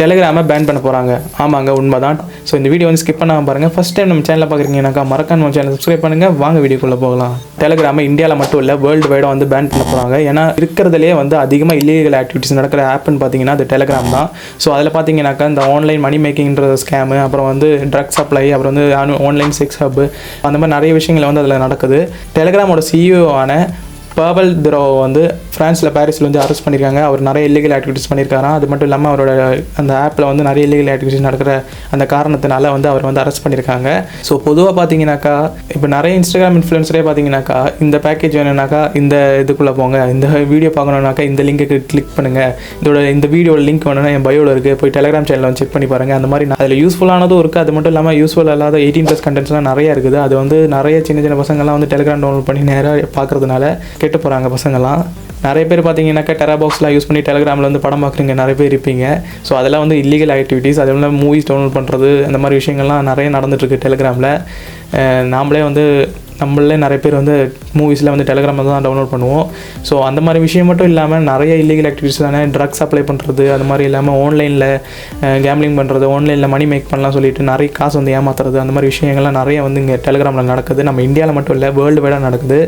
டெலிகிராமை pan பண்ண போகிறாங்க ஆமாங்க உண்மை தான் ஸோ இந்த வீடியோ வந்து ஸ்கிப் பண்ணாமல் பாருங்கள் ஃபஸ்ட் டைம் நம்ம சேனலில் பார்க்குறீங்கன்னாக்கா மறக்காம நம்ம சேனல் சப்ஸ்கிரைப் பண்ணுங்கள் வாங்க வீடியோக்குள்ளே போகலாம். டெலிகிராமை இந்தியாவில் மட்டும் இல்லை வேர்ல்டு வைடாக வந்து பேன் பண்ண போகிறாங்க ஏன்னா இருக்கிறதுலே வந்து அதிகமாக இல்லீகல் ஆக்டிவிட்டிஸ் நடக்கிற ஆப்னு பார்த்தீங்கன்னா அது டெலிகிராம் தான். ஸோ அதில் பார்த்தீங்கன்னாக்கா இந்த ஆன்லைன் மணி மேக்கிங்ன்ற ஸ்கேமு அப்புறம் வந்து ட்ரக் சப்ளை அப்புறம் வந்து ஆன்லைன் செக்ஸ் ஹப் அந்த மாதிரி நிறைய விஷயங்கள் வந்து அதில் நடக்குது. டெலிகிராமோட சிஇஓ ஆன பர்பல் துரோ வந்து ஃப்ரான்ஸில் பாரிஸில் வந்து அரெஸ்ட் பண்ணியிருக்காங்க அவர் நிறைய இல்லீகல் ஆக்டிவிட்டிஸ் பண்ணியிருக்காராம் அது மட்டும் இல்லாமல் அவரோட அந்த ஆப்பில் வந்து நிறைய இல்லீகல் ஆக்டிவிட்டிஸ் நடக்கிற அந்த காரணத்தினால வந்து அவர் வந்து அரெஸ்ட் பண்ணியிருக்காங்க ஸோ பொதுவாக பார்த்தீங்கன்னாக்கா இப்போ நிறைய இன்ஸ்டாகிராம் இன்ஃப்ளூயன்ஸரே பார்த்தீங்கன்னாக்கா இந்த பேக்கேஜ் வேணும்னாக்கா இந்த இதுக்குள்ளே போங்க. இந்த வீடியோ பார்க்கணுன்னாக்கா இந்த லிங்க்கு கிளிக் பண்ணுங்கள் இதோட இந்த வீடியோட லிங்க் வேணும்னா என் பயோவில் இருக்குது போய் டெலிகிராம் சேனலில் வந்து செக் பண்ணி பாருங்கள் அந்த மாதிரி அதில் யூஸ்ஃபுல்லானதும் இருக்குது அது மட்டும் இல்லாமல் யூஸ்ஃபுல் இல்லாத எயிட்டீன் ப்ளஸ் கண்டென்ட்ஸ்லாம் நிறையா இருக்குது. அது வந்து நிறைய சின்ன சின்ன பசங்கள்லாம் வந்து டெலிகிராம் டவுன்லோட் பண்ணி நேராக பார்க்கறதுனால கெட்டு போகிறாங்க பசங்களாம் நிறைய பேர் பார்த்தீங்கன்னாக்கா டெராபாக்ஸ்லாம் யூஸ் பண்ணி டெலிகிராமில் வந்து படம் பார்க்குறீங்க நிறைய பேர் இருப்பீங்க. ஸோ அதெல்லாம் வந்து இல்லீகல் ஆக்டிவிட்டீஸ் அதே மூவிஸ் டவுன்லோட் பண்ணுறது அந்த மாதிரி விஷயங்கள்லாம் நிறைய நடந்துட்டுருக்கு டெலிகிராமில் நாமளே வந்து நம்மளே நிறைய பேர் வந்து மூவிஸில் வந்து டெலிகிராமில் தான் டவுன்லோட் பண்ணுவோம். ஸோ அந்த மாதிரி விஷயம் மட்டும் இல்லாமல் நிறைய இல்லீகல் ஆக்டிவிட்டிஸ் தானே ட்ரக்ஸ் அப்ளை பண்ணுறது அது மாதிரி இல்லாமல் ஆன்லைனில் கேம்லிங் பண்ணுறது ஆன்லைனில் மணி மேக் பண்ணலாம் சொல்லிட்டு நிறைய காசு வந்து ஏமாத்துறது அந்த மாதிரி விஷயங்கள்லாம் நிறைய வந்து இங்கே டெலிகிராமில் நடக்குது. நம்ம இந்தியாவில் மட்டும் இல்லை வேர்ல்டு வைடாக நடக்குது.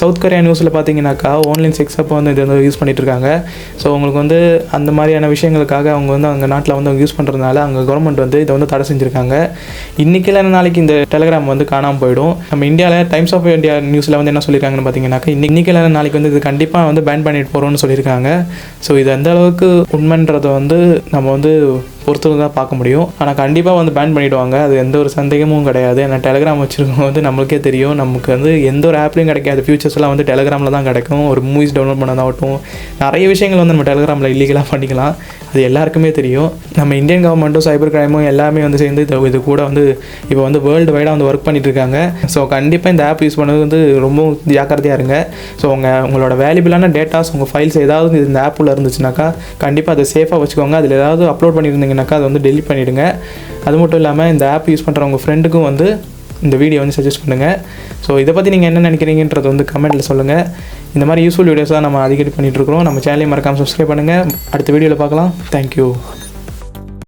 சவுத் கொரியா நியூஸில் பார்த்தீங்கன்னாக்கா ஆன்லைன் செக்ஸ் அப்போ வந்து இது வந்து யூஸ் பண்ணிட்டு இருக்காங்க. ஸோ உங்களுக்கு வந்து அந்த மாதிரியான விஷயங்களுக்காக அவங்க வந்து அவங்க நாட்டில் வந்து அவங்க யூஸ் பண்ணுறதுனால அங்கே கவர்மெண்ட் வந்து இதை வந்து தடை செஞ்சுருக்காங்க. இன்றைக்கி நாளைக்கு இந்த டெலிகிராம் வந்து காணாமல் போயிடும். நம்ம இந்தியாவில் டைம்ஸ் ஆஃப் இந்தியா நியூஸில் வந்து என்ன சொல்லியிருக்காங்கன்னு பார்த்தீங்கன்னாக்கா இன்னைக்கு இல்லை நாளைக்கு வந்து இது கண்டிப்பாக வந்து பேன் பண்ணிட்டு போகிறோம்னு சொல்லியிருக்காங்க ஸோ இது எந்த அளவுக்கு உண்மைன்றதை வந்து நம்ம வந்து பொறுத்து தான் பார்க்க முடியும். ஆனால் கண்டிப்பாக வந்து பேன் பண்ணிவிடுவாங்க அது எந்த ஒரு சந்தேகமும் கிடையாது. ஏன்னா டெலகிராம் வச்சுருக்கோம் வந்து நம்மளுக்கே தெரியும். நமக்கு வந்து எந்த ஒரு ஆப்லையும் கிடைக்காது. ஃபியூச்சர்ஸ்லாம் வந்து டெலகிராமில் தான் கிடைக்கும். ஒரு மூவிஸ் டவுன்லோட் பண்ணதாகட்டும். நிறைய விஷயங்கள் வந்து நம்ம டெலகிராமில் இல்லீகலாக பண்ணிக்கலாம். அது எல்லாருக்குமே தெரியும். நம்ம இந்தியன் கவர்மெண்ட்டும் சைபர் கிரைமும் எல்லாமே வந்து சேர்ந்து இது கூட வந்து இப்போ வந்து வேர்ல்டு வைடாக வந்து ஒர்க் பண்ணிட்டு இருக்காங்க ஸோ கண்டிப்பாக இந்த ஆப் யூஸ் பண்ணது வந்து ரொம்ப ஜாக்கிரதையாக இருங்க. ஸோ உங்கள் உங்களோட வேல்யூபிளான டேட்டாஸ் உங்கள் ஃபைல்ஸ் ஏதாவது இந்த ஆப்பில் இருந்துச்சுனாக்கா கண்டிப்பாக அதை சேஃபாக வச்சுக்கோங்க. அதில் ஏதாவது அப்லோட் பண்ணியிருந்தீங்கன்னாக்கா அதை வந்து டெலிட் பண்ணிவிடுங்க அது மட்டும் இல்லாமல் இந்த ஆப் யூஸ் பண்ணுற உங்கள் ஃப்ரெண்டுக்கும் வந்து இந்த வீடியோ வந்து சஜஸ்ட் பண்ணுங்கள் ஸோ இதை பற்றி நீங்கள் என்ன நினைக்கிறீங்கன்றது வந்து கமெண்ட்டில் சொல்லுங்கள் இந்த மாதிரி யூஸ்ஃபுல் வீடியோஸ் தான் நம்ம அடிக்கடி பண்ணிகிட்ருக்கிறோம் நம்ம சேனலையும் மறக்காமல் சப்ஸ்கிரைப் பண்ணுங்கள் அடுத்த வீடியோவில் பார்க்கலாம். தேங்க்யூ